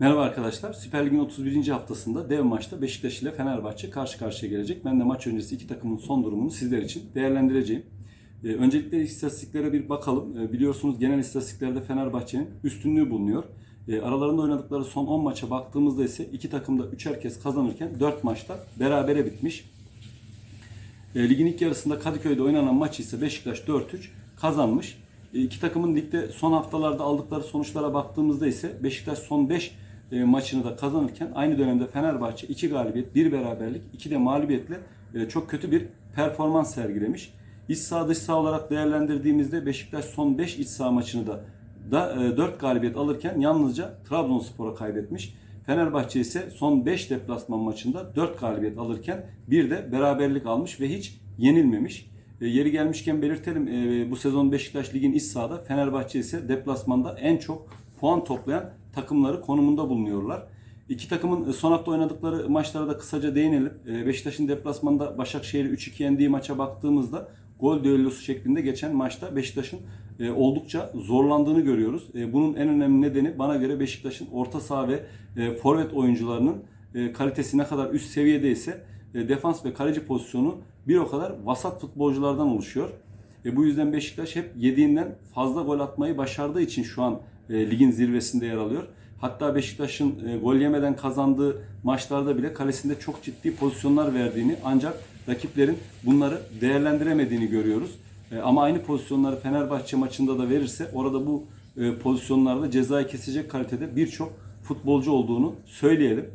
Merhaba arkadaşlar. Süper Lig'in 31. haftasında dev maçta Beşiktaş ile Fenerbahçe karşı karşıya gelecek. Ben de maç öncesi iki takımın son durumunu sizler için değerlendireceğim. Ee, öncelikle istatistiklere bir bakalım. Ee, biliyorsunuz genel istatistiklerde Fenerbahçe'nin üstünlüğü bulunuyor. Ee, aralarında oynadıkları son 10 maça baktığımızda ise iki takım da 3'er kez kazanırken 4 maçta berabere bitmiş. Ligin ilk yarısında Kadıköy'de oynanan maçı ise Beşiktaş 4-3 kazanmış. E, iki takımın ligde son haftalarda aldıkları sonuçlara baktığımızda ise Beşiktaş son 5 e, maçını da kazanırken aynı dönemde Fenerbahçe 2 galibiyet, 1 beraberlik, 2 de mağlubiyetle e, çok kötü bir performans sergilemiş. İç saha dış saha olarak değerlendirdiğimizde Beşiktaş son 5 iç saha maçını da da 4 galibiyet alırken yalnızca Trabzonspor'a kaybetmiş. Fenerbahçe ise son 5 deplasman maçında 4 galibiyet alırken bir de beraberlik almış ve hiç yenilmemiş. E, yeri gelmişken belirtelim e, bu sezon Beşiktaş ligin iç sahada Fenerbahçe ise deplasmanda en çok puan toplayan takımları konumunda bulunuyorlar. İki takımın e, son hafta oynadıkları maçlara da kısaca değinelim. E, Beşiktaş'ın deplasmanda Başakşehir'i 3-2 yendiği maça baktığımızda gol düellosu şeklinde geçen maçta Beşiktaş'ın e, oldukça zorlandığını görüyoruz. Bunun en önemli nedeni bana göre Beşiktaş'ın orta saha ve forvet oyuncularının kalitesi ne kadar üst seviyede ise defans ve kaleci pozisyonu bir o kadar vasat futbolculardan oluşuyor. E, bu yüzden Beşiktaş hep yediğinden fazla gol atmayı başardığı için şu an e, ligin zirvesinde yer alıyor. Hatta Beşiktaş'ın e, gol yemeden kazandığı maçlarda bile kalesinde çok ciddi pozisyonlar verdiğini ancak rakiplerin bunları değerlendiremediğini görüyoruz. E, ama aynı pozisyonları Fenerbahçe maçında da verirse orada bu e, pozisyonlarda cezayı kesecek kalitede birçok futbolcu olduğunu söyleyelim.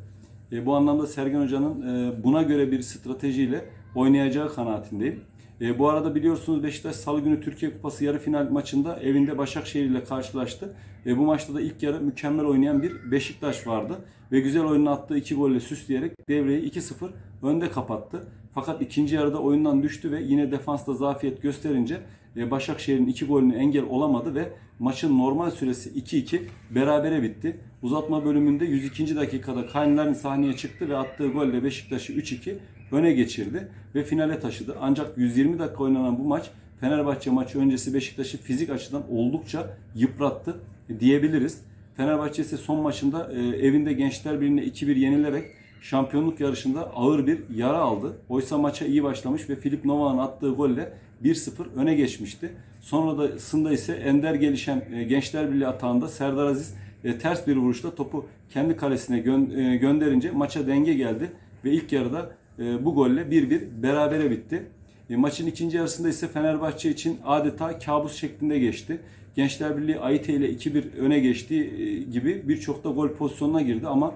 E, bu anlamda Sergen Hoca'nın e, buna göre bir stratejiyle oynayacağı kanaatindeyim. E, bu arada biliyorsunuz Beşiktaş Salı günü Türkiye Kupası yarı final maçında evinde Başakşehir ile karşılaştı. E, bu maçta da ilk yarı mükemmel oynayan bir Beşiktaş vardı. Ve güzel oyununu attığı iki golle süsleyerek devreyi 2-0 önde kapattı. Fakat ikinci yarıda oyundan düştü ve yine defansta zafiyet gösterince Başakşehir'in iki golünü engel olamadı ve maçın normal süresi 2-2 berabere bitti. Uzatma bölümünde 102. dakikada Kaynlar'ın sahneye çıktı ve attığı golle Beşiktaş'ı 3-2 öne geçirdi ve finale taşıdı. Ancak 120 dakika oynanan bu maç Fenerbahçe maçı öncesi Beşiktaş'ı fizik açıdan oldukça yıprattı diyebiliriz. Fenerbahçe ise son maçında e, evinde Gençler Birliği'ne 2-1 yenilerek şampiyonluk yarışında ağır bir yara aldı. Oysa maça iyi başlamış ve Filip Nova'nın attığı golle 1-0 öne geçmişti. Sonra da sında ise ender gelişen e, Gençler Birliği atağında Serdar Aziz e, ters bir vuruşla topu kendi kalesine e, gönderince maça denge geldi ve ilk yarıda bu golle 1-1 berabere bitti. Maçın ikinci yarısında ise Fenerbahçe için adeta kabus şeklinde geçti. Gençler Birliği Ayte ile 2-1 öne geçtiği gibi birçok da gol pozisyonuna girdi ama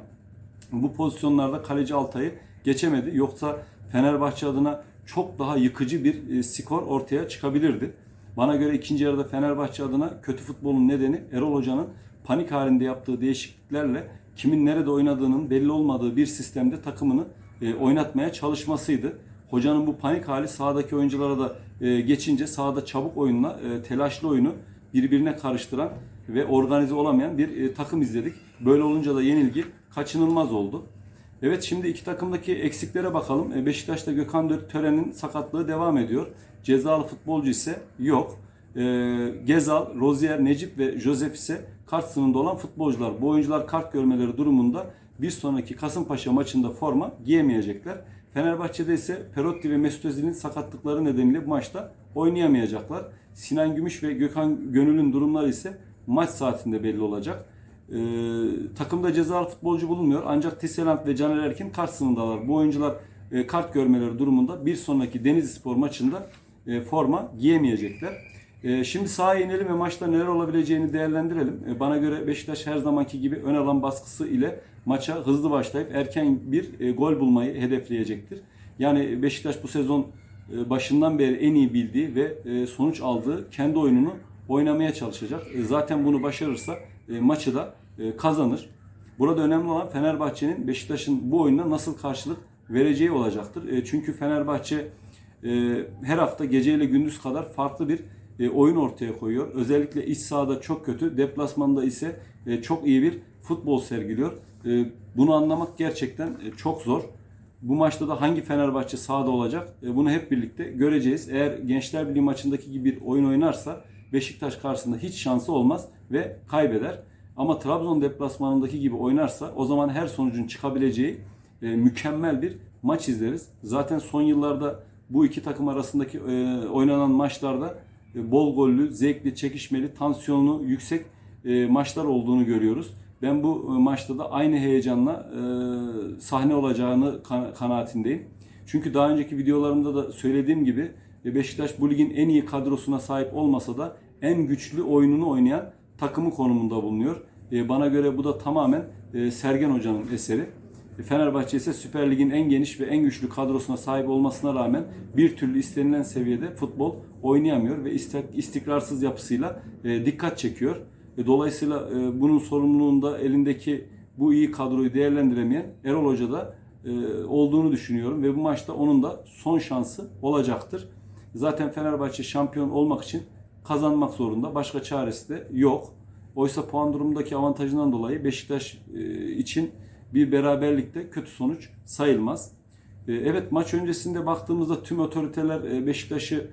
bu pozisyonlarda kaleci Altay'ı geçemedi. Yoksa Fenerbahçe adına çok daha yıkıcı bir e, skor ortaya çıkabilirdi. Bana göre ikinci yarıda Fenerbahçe adına kötü futbolun nedeni Erol Hoca'nın panik halinde yaptığı değişikliklerle kimin nerede oynadığının belli olmadığı bir sistemde takımını e, oynatmaya çalışmasıydı. Hocanın bu panik hali sahadaki oyunculara da e, geçince sahada çabuk oyunla telaşlı oyunu birbirine karıştıran ve organize olamayan bir e, takım izledik. Böyle olunca da yenilgi kaçınılmaz oldu. Evet şimdi iki takımdaki eksiklere bakalım. E, Beşiktaş'ta Gökhan Tören'in sakatlığı devam ediyor. Cezalı futbolcu ise yok. E, Gezal, Rozier, Necip ve Josef ise kart sınırında olan futbolcular. Bu oyuncular kart görmeleri durumunda bir sonraki Kasımpaşa maçında forma giyemeyecekler. Fenerbahçe'de ise Perotti ve Mesut Özil'in sakatlıkları nedeniyle bu maçta oynayamayacaklar. Sinan Gümüş ve Gökhan Gönül'ün durumları ise maç saatinde belli olacak. Ee, takımda cezalı futbolcu bulunmuyor ancak Tisserand ve Caner Erkin kart sınırındalar. Bu oyuncular e, kart görmeleri durumunda bir sonraki Denizlispor maçında e, forma giyemeyecekler. E, şimdi sahaya inelim ve maçta neler olabileceğini değerlendirelim. E, bana göre Beşiktaş her zamanki gibi ön alan baskısı ile maça hızlı başlayıp erken bir e, gol bulmayı hedefleyecektir. Yani Beşiktaş bu sezon e, başından beri en iyi bildiği ve e, sonuç aldığı kendi oyununu oynamaya çalışacak. E, Zaten bunu başarırsa e, maçı da e, kazanır. Burada önemli olan Fenerbahçe'nin Beşiktaş'ın bu oyununa nasıl karşılık vereceği olacaktır. E, Çünkü Fenerbahçe e, her hafta geceyle gündüz kadar farklı bir e, oyun ortaya koyuyor. Özellikle iç sahada çok kötü, deplasmanda ise e, çok iyi bir futbol sergiliyor. E, Bunu anlamak gerçekten e, çok zor. Bu maçta da hangi Fenerbahçe sahada olacak e, bunu hep birlikte göreceğiz. Eğer Gençler Birliği maçındaki gibi bir oyun oynarsa Beşiktaş karşısında hiç şansı olmaz ve kaybeder. Ama Trabzon deplasmanındaki gibi oynarsa o zaman her sonucun çıkabileceği e, mükemmel bir maç izleriz. Zaten son yıllarda bu iki takım arasındaki e, oynanan maçlarda e, bol gollü, zevkli, çekişmeli, tansiyonu yüksek e, maçlar olduğunu görüyoruz. Ben bu e, maçta da aynı heyecanla e, sahne olacağını kan- kanaatindeyim. Çünkü daha önceki videolarımda da söylediğim gibi e, Beşiktaş bu ligin en iyi kadrosuna sahip olmasa da en güçlü oyununu oynayan takımı konumunda bulunuyor. E, Bana göre bu da tamamen e, Sergen Hoca'nın eseri. E, Fenerbahçe ise Süper Lig'in en geniş ve en güçlü kadrosuna sahip olmasına rağmen bir türlü istenilen seviyede futbol oynayamıyor ve istikrarsız yapısıyla e, dikkat çekiyor. E, Dolayısıyla bunun sorumluluğunda elindeki bu iyi kadroyu değerlendiremeyen Erol Hoca da olduğunu düşünüyorum ve bu maçta onun da son şansı olacaktır. Zaten Fenerbahçe şampiyon olmak için kazanmak zorunda. Başka çaresi de yok. Oysa puan durumundaki avantajından dolayı Beşiktaş e, için bir beraberlikte kötü sonuç sayılmaz. E, Evet maç öncesinde baktığımızda tüm otoriteler e, Beşiktaş'ı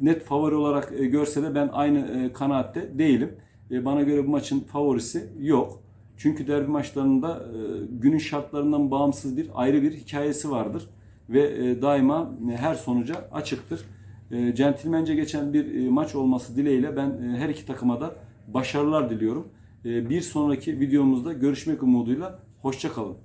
net favori olarak görse de ben aynı kanaatte değilim. Bana göre bu maçın favorisi yok. Çünkü derbi maçlarında günün şartlarından bağımsız bir ayrı bir hikayesi vardır ve daima her sonuca açıktır. E, Centilmence geçen bir e, maç olması dileğiyle ben e, her iki takıma da başarılar diliyorum. Bir sonraki videomuzda görüşmek umuduyla hoşça kalın.